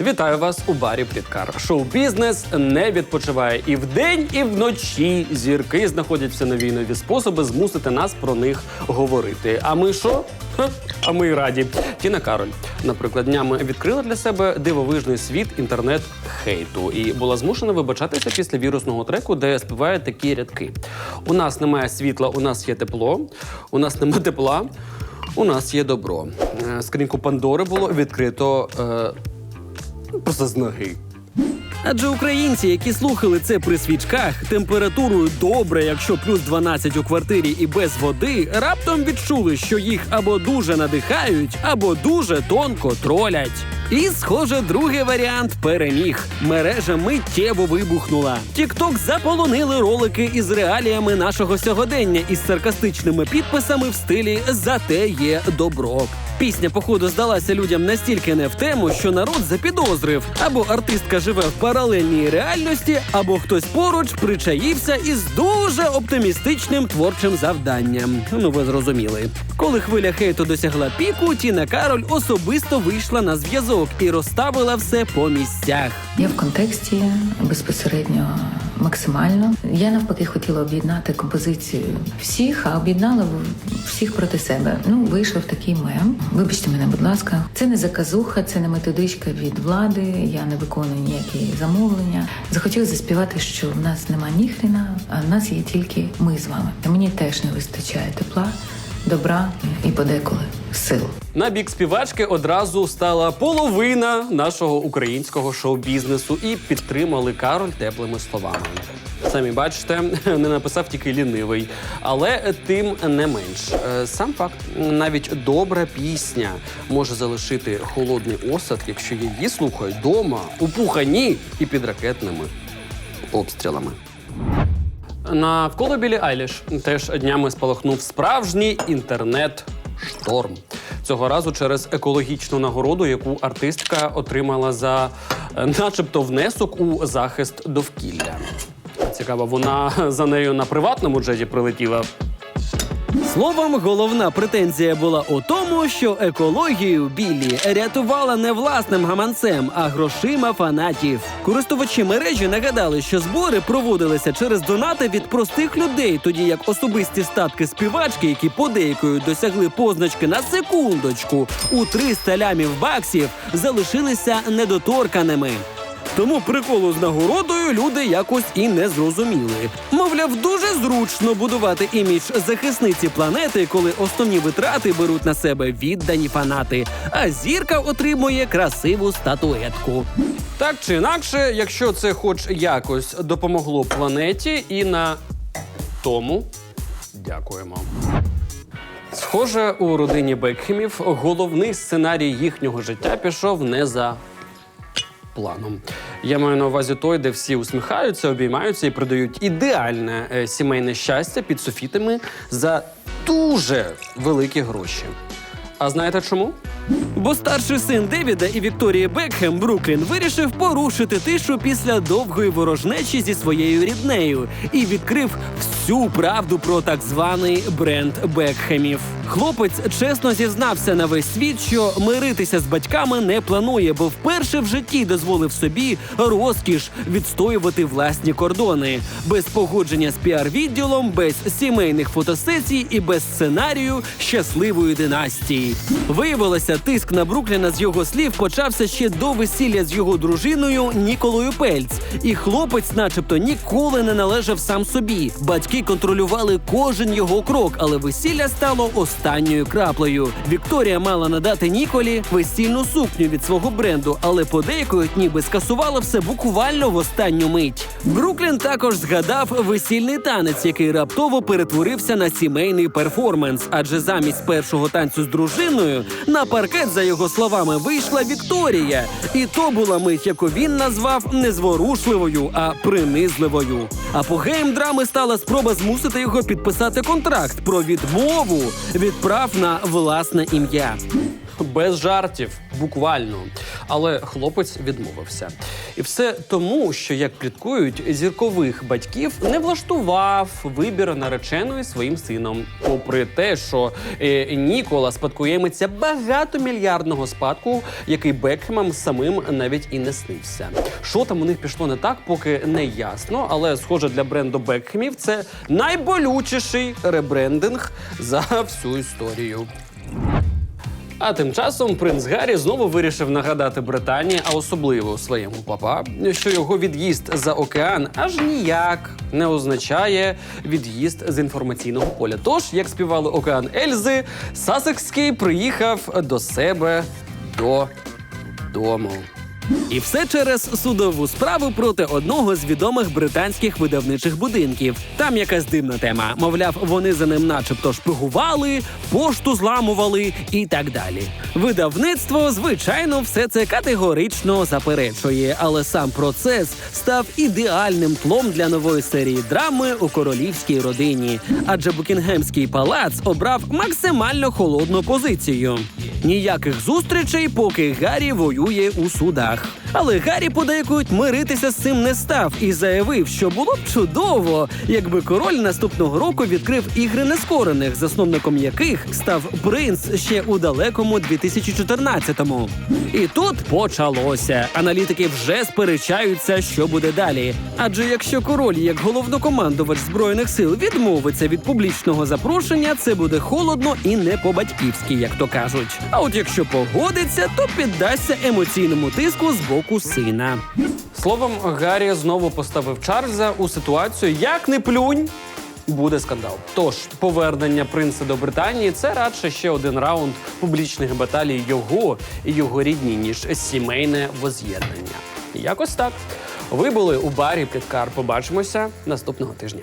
Вітаю вас у барі Пліткар. Шоу-бізнес не відпочиває і вдень, і вночі. Зірки знаходять все нові нові способи змусити нас про них говорити. А ми що? А ми й раді. Тіна Кароль, наприклад, днями відкрила для себе дивовижний світ інтернет-хейту і була змушена вибачатися після вірусного треку, де співають такі рядки: у нас немає світла, у нас є тепло, у нас немає тепла. У нас є добро. Е, Скриньку Пандори було відкрито е, просто з ноги. Адже українці, які слухали це при свічках, температурою добре, якщо плюс 12 у квартирі і без води, раптом відчули, що їх або дуже надихають, або дуже тонко тролять. І, схоже, другий варіант переміг. Мережа миттєво вибухнула. Тікток заполонили ролики із реаліями нашого сьогодення із саркастичними підписами в стилі Зате є добро. Пісня, походу, здалася людям настільки не в тему, що народ запідозрив, або артистка живе в паралельній реальності, або хтось поруч причаївся із дуже оптимістичним творчим завданням. Ну, ви зрозуміли. Коли хвиля хейту досягла піку, Тіна Кароль особисто вийшла на зв'язок і розставила все по місцях. Я в контексті безпосередньо максимально. Я навпаки хотіла об'єднати композицію всіх, а об'єднала всіх проти себе. Ну, вийшов такий мем. Вибачте мене, будь ласка, це не заказуха, це не методичка від влади. Я не виконую ніякі замовлення. Захотіла заспівати, що в нас нема ніхрена, а в нас є тільки ми з вами. Мені теж не вистачає тепла, добра і подеколи сил. На бік співачки одразу стала половина нашого українського шоу-бізнесу і підтримали Кароль теплими словами. Самі бачите, не написав тільки лінивий, але тим не менш. Е, Сам факт, навіть добра пісня може залишити холодний осад, якщо її слухають дома, у пухані і під ракетними обстрілами. Навколо Білі Айліш теж днями спалахнув справжній інтернет-шторм. Цього разу через екологічну нагороду, яку артистка отримала за е, начебто внесок у захист довкілля. Цікаво, вона за нею на приватному джеті прилетіла. Словом, головна претензія була у тому, що екологію Біллі рятувала не власним гаманцем, а грошима фанатів. Користувачі мережі нагадали, що збори проводилися через донати від простих людей, тоді як особисті статки співачки, які подейкою досягли позначки на секундочку у 300 лямів баксів, залишилися недоторканими. Тому приколу з нагородою люди якось і не зрозуміли. Мовляв, дуже зручно будувати імідж захисниці планети, коли основні витрати беруть на себе віддані фанати, а зірка отримує красиву статуетку. Так чи інакше, якщо це хоч якось допомогло планеті, і на тому дякуємо. Схоже, у родині Бекхемів головний сценарій їхнього життя пішов не за планом. Я маю на увазі той, де всі усміхаються, обіймаються і продають ідеальне е, сімейне щастя під софітами за дуже великі гроші. А знаєте чому? Бо старший син Девіда і Вікторії Бекхем Бруклін вирішив порушити тишу після довгої ворожнечі зі своєю ріднею і відкрив всю правду про так званий бренд Бекхемів. Хлопець чесно зізнався на весь світ, що миритися з батьками не планує, бо вперше в житті дозволив собі розкіш відстоювати власні кордони без погодження з піар-відділом, без сімейних фотосесій і без сценарію щасливої династії. Виявилося, тиск на Брукліна з його слів почався ще до весілля з його дружиною Ніколою Пельц. І хлопець, начебто, ніколи не належав сам собі. Батьки контролювали кожен його крок, але весілля стало останньою краплею. Вікторія мала надати Ніколі весільну сукню від свого бренду, але подейкують, ніби скасувала все буквально в останню мить. Бруклін також згадав весільний танець, який раптово перетворився на сімейний перформанс, адже замість першого танцю з дружиною на паркет, за його словами, вийшла Вікторія. І то була мить, яку він назвав не зворушливою, а принизливою. Апогеєм драми стала спроба змусити його підписати контракт про відмову від прав на власне ім'я. Без жартів, буквально. Але хлопець відмовився. І все тому, що як пліткують, зіркових батьків не влаштував вибір нареченої своїм сином. Попри те, що е, Нікола спадкоємиця багатомільярдного спадку, який Бекхемам самим навіть і не снився. Що там у них пішло не так, поки не ясно, але схоже для бренду Бекхемів це найболючіший ребрендинг за всю історію. А тим часом принц Гаррі знову вирішив нагадати Британії, а особливо своєму папа, що його від'їзд за океан аж ніяк не означає від'їзд з інформаційного поля. Тож, як співали океан Ельзи, Сасекський приїхав до себе додому. І все через судову справу проти одного з відомих британських видавничих будинків. Там якась дивна тема. Мовляв, вони за ним, начебто, шпигували, пошту зламували і так далі. Видавництво, звичайно, все це категорично заперечує, але сам процес став ідеальним тлом для нової серії драми у королівській родині. Адже Букінгемський палац обрав максимально холодну позицію. Ніяких зустрічей, поки Гаррі воює у судах. Але Гаррі подейкують миритися з цим не став і заявив, що було б чудово, якби король наступного року відкрив ігри нескорених, засновником яких став принц ще у далекому 2014-му. І тут почалося. Аналітики вже сперечаються, що буде далі. Адже якщо король, як головнокомандувач збройних сил, відмовиться від публічного запрошення, це буде холодно і не по-батьківськи, як то кажуть. А от якщо погодиться, то піддасться емоційному тиску з боку сина. Словом, Гаррі знову поставив Чарльза у ситуацію, як не плюнь. Буде скандал. Тож повернення принца до Британії це радше ще один раунд публічних баталій його і його рідні, ніж сімейне воз'єднання. Якось так. Ви були у барі Пліткар. Побачимося наступного тижня.